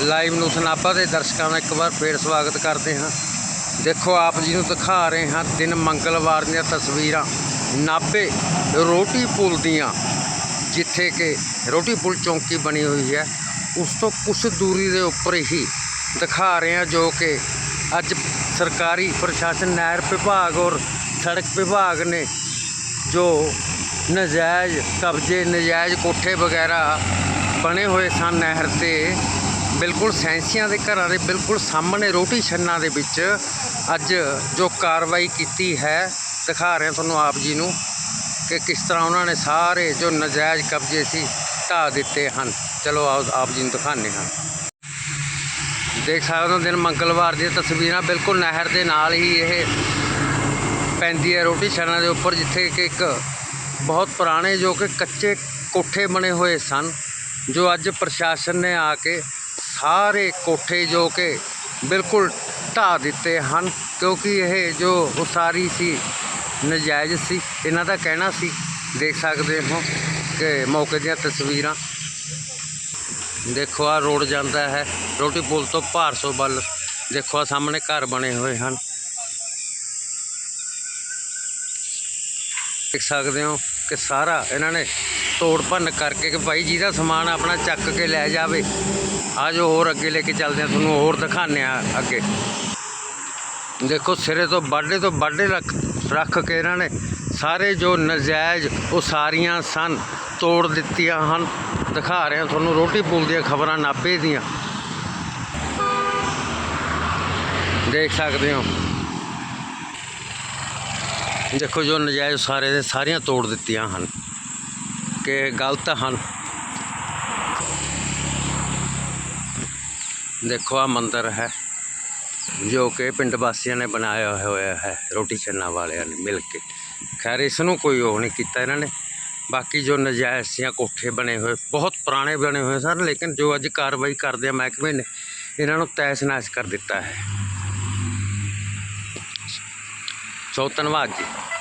Live ਨੂੰ ਸਨਾਪਾ ਦੇ ਦਰਸ਼ਕਾਂ ਦਾ ਇੱਕ ਵਾਰ ਫੇਰ ਸਵਾਗਤ ਕਰਦੇ ਹਾਂ। ਦੇਖੋ, ਆਪ ਜੀ ਨੂੰ ਦਿਖਾ ਰਹੇ ਹਾਂ ਦਿਨ ਮੰਗਲਵਾਰ ਦੀਆਂ ਤਸਵੀਰਾਂ। ਨਾਭੇ ਰੋਟੀ ਪੁਲ ਦੀਆਂ, ਜਿੱਥੇ ਕਿ ਰੋਟੀ ਪੁਲ ਚੌਂਕੀ ਬਣੀ ਹੋਈ ਹੈ। ਉਸ ਤੋਂ ਕੁਝ ਦੂਰੀ ਦੇ ਉੱਪਰ ਹੀ ਦਿਖਾ ਰਹੇ ਹਾਂ ਜੋ ਕਿ ਅੱਜ ਸਰਕਾਰੀ ਪ੍ਰਸ਼ਾਸਨ, ਨਹਿਰ ਵਿਭਾਗ ਔਰ ਸੜਕ ਵਿਭਾਗ ਨੇ ਜੋ ਨਜਾਇਜ਼ ਕਬਜ਼ੇ, ਨਜਾਇਜ਼ ਕੋਠੇ ਵਗੈਰਾ ਬਣੇ ਹੋਏ ਸਨ ਨਹਿਰ ਤੇ ਬਿਲਕੁਲ ਸੈਂਸੀਆਂ ਦੇ ਘਰਾਂ ਦੇ ਬਿਲਕੁਲ ਸਾਹਮਣੇ ਰੋਟੀ ਛੰਨਾ ਦੇ ਵਿੱਚ ਅੱਜ ਜੋ ਕਾਰਵਾਈ ਕੀਤੀ ਹੈ, ਦਿਖਾ ਰਹੇ ਤੁਹਾਨੂੰ ਆਪ ਜੀ ਨੂੰ ਕਿ ਕਿਸ ਤਰ੍ਹਾਂ ਉਹਨਾਂ ਨੇ ਸਾਰੇ ਜੋ ਨਜਾਇਜ਼ ਕਬਜ਼ੇ ਸੀ ਢਾਹ ਦਿੱਤੇ ਹਨ। ਚਲੋ ਆਓ ਆਪ ਜੀ ਨੂੰ ਦਿਖਾਉਂਦੇ ਹਾਂ। ਦੇਖ ਸਕਦੇ ਹੋ ਦਿਨ ਮੰਗਲਵਾਰ ਦੀਆਂ ਤਸਵੀਰਾਂ, ਬਿਲਕੁਲ ਨਹਿਰ ਦੇ ਨਾਲ ਹੀ ਇਹ ਪੈਂਦੀ ਹੈ ਰੋਟੀ ਛਾਣਾ ਦੇ ਉੱਪਰ, ਜਿੱਥੇ ਕਿ ਇੱਕ ਬਹੁਤ ਪੁਰਾਣੇ ਜੋ ਕਿ ਕੱਚੇ ਕੋਠੇ ਬਣੇ ਹੋਏ ਸਨ, ਜੋ ਅੱਜ ਪ੍ਰਸ਼ਾਸਨ ਨੇ ਆ ਕੇ ਸਾਰੇ ਕੋਠੇ ਜੋ ਕਿ ਬਿਲਕੁਲ ਢਾਹ ਦਿੱਤੇ ਹਨ, ਕਿਉਂਕਿ ਇਹ ਜੋ ਉਸਾਰੀ ਸੀ, ਨਜਾਇਜ਼ ਸੀ। ਇਹਨਾਂ ਦਾ ਕਹਿਣਾ ਸੀ, ਦੇਖ ਸਕਦੇ ਹੋ ਕਿ ਮੌਕੇ ਦੀਆਂ ਤਸਵੀਰਾਂ। ਦੇਖੋ ਆ ਰੋਡ ਜਾਂਦਾ ਹੈ। ਰੋਟੀ ਪੁਲ ਤੋਂ ਭਾਰਸੋ ਵੱਲ। ਦੇਖੋ ਆ ਸਾਹਮਣੇ ਘਰ ਬਣੇ ਹੋਏ ਹਨ। ਦੇਖ ਸਕਦੇ ਹੋ ਕਿ ਸਾਰਾ ਇਹਨਾਂ ਨੇ ਤੋੜ ਭੰਨ ਕਰਕੇ ਕਿ ਭਾਈ ਜਿਹਦਾ ਸਮਾਨ ਆਪਣਾ ਚੱਕ ਕੇ ਲੈ ਜਾਵੇ। ਆ ਜੋ ਹੋਰ ਅੱਗੇ ਲੈ ਕੇ ਚੱਲਦੇ ਆ ਤੁਹਾਨੂੰ ਹੋਰ ਦਿਖਾਉਂਦੇ ਆ ਅੱਗੇ। ਦੇਖੋ, ਸਿਰੇ ਤੋਂ ਬਾਡੇ ਤੋਂ ਬਾਡੇ ਰੱਖ ਰੱਖ ਕੇ ਇਹਨਾਂ ਨੇ ਸਾਰੇ ਜੋ ਨਜਾਇਜ਼ ਉਸਾਰੀਆਂ ਸਨ, ਤੋੜ ਦਿੱਤੀਆਂ ਹਨ। ਦਿਖਾ ਰਹੇ ਹਾਂ ਤੁਹਾਨੂੰ ਰੋਟੀ ਪੂਲ ਦੀਆਂ ਖਬਰਾਂ ਨਾਭੇ ਦੀਆਂ। ਦੇਖ ਸਕਦੇ ਹੋ। ਦੇਖੋ ਜੋ ਨਜਾਇਜ਼ ਸਾਰੇ ਦੇ ਸਾਰੀਆਂ ਤੋੜ ਦਿੱਤੀਆਂ ਹਨ। ਕਿ ਗਲਤ ਹਨ ਦੇਖੋ ਆ ਮੰਦਿਰ ਹੈ ਜੋ ਕਿ ਪਿੰਡ ਵਾਸੀਆਂ ਨੇ ਬਣਾਇਆ ਹੋਇਆ ਹੈ ਰੋਟੀ ਛੰਨਾ ਵਾਲਿਆਂ ਨੇ ਮਿਲ ਕੇ ਖੈਰ ਇਸ ਨੂੰ ਕੋਈ ਉਹ ਨਹੀਂ ਕੀਤਾ ਇਹਨਾਂ ਨੇ ਬਾਕੀ ਜੋ ਨਜਾਇਜ਼ ਸੀਆਂ ਕੋਠੇ ਬਣੇ ਹੋਏ ਬਹੁਤ ਪੁਰਾਣੇ ਬਣੇ ਹੋਏ ਸਨ ਲੇਕਿਨ ਜੋ ਅੱਜ ਕਾਰਵਾਈ ਕਰਦੇ ਆ ਮਹਿਕਮੇ ਨੇ ਇਹਨਾਂ ਨੂੰ ਤੈਸ ਨਾਸ਼ ਕਰ ਦਿੱਤਾ ਹੈ ਸੋ ਧੰਨਵਾਦ ਜੀ